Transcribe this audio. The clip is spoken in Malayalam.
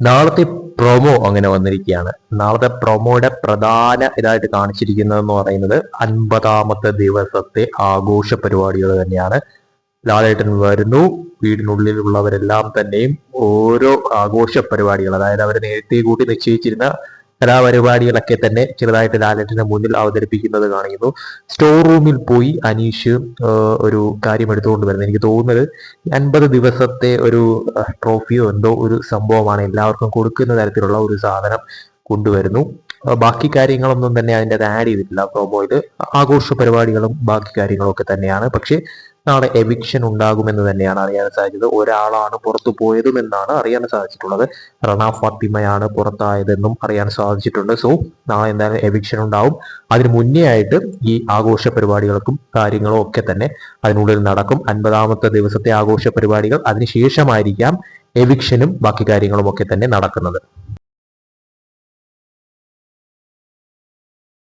നാളത്തെ പ്രൊമോ അങ്ങനെ വന്നിരിക്കുകയാണ്. നാളത്തെ പ്രൊമോയുടെ പ്രധാന ഇതായിട്ട് കാണിച്ചിരിക്കുന്നതെന്ന് പറയുന്നത് അൻപതാമത്തെ ദിവസത്തെ ആഘോഷ പരിപാടികൾ തന്നെയാണ്. ലാലേട്ടൻ വരുന്നു. വീടിനുള്ളിലുള്ളവരെല്ലാം തന്നെയും ഓരോ ആഘോഷ പരിപാടികൾ അതായത് അവർ നേരത്തെ കൂട്ടി നിശ്ചയിച്ചിരുന്ന കലാപരിപാടികളൊക്കെ തന്നെ ചെറുതായിട്ട് ലാലേട്ടന്റെ മുന്നിൽ അവതരിപ്പിക്കുന്നത് കാണിക്കുന്നു. സ്റ്റോർ റൂമിൽ പോയി അനീഷ് ഒരു കാര്യം എടുത്തുകൊണ്ട് വരുന്നത് എനിക്ക് തോന്നുന്നത് അൻപത് ദിവസത്തെ ഒരു ട്രോഫിയോ എന്തോ ഒരു സംഭവമാണ് എല്ലാവർക്കും കൊടുക്കുന്ന തരത്തിലുള്ള ഒരു സാധനം കൊണ്ടുവരുന്നു. ബാക്കി കാര്യങ്ങളൊന്നും തന്നെ അതിന്റെ അത് ആഡ് ചെയ്തിട്ടില്ല. പ്രോമോയിൽ ആഘോഷ പരിപാടികളും ബാക്കി കാര്യങ്ങളും ഒക്കെ തന്നെയാണ്. പക്ഷേ നാളെ എവിക്ഷൻ ഉണ്ടാകുമെന്ന് തന്നെയാണ് അറിയാൻ സാധിച്ചത്. ഒരാളാണ് പുറത്തു പോയതും എന്നാണ് അറിയാൻ സാധിച്ചിട്ടുള്ളത്. റണ ഫാത്തിമയാണ് പുറത്തായതെന്നും അറിയാൻ സാധിച്ചിട്ടുണ്ട്. സോ നാളെ എന്തായാലും എവിക്ഷൻ ഉണ്ടാവും. അതിന് മുന്നേ ആയിട്ട് ഈ ആഘോഷ പരിപാടികൾക്കും കാര്യങ്ങളും ഒക്കെ തന്നെ അതിനുള്ളിൽ നടക്കും. അൻപതാമത്തെ ദിവസത്തെ ആഘോഷ പരിപാടികൾ അതിനുശേഷമായിരിക്കാം എവിക്ഷനും ബാക്കി കാര്യങ്ങളും ഒക്കെ തന്നെ നടക്കുന്നത്.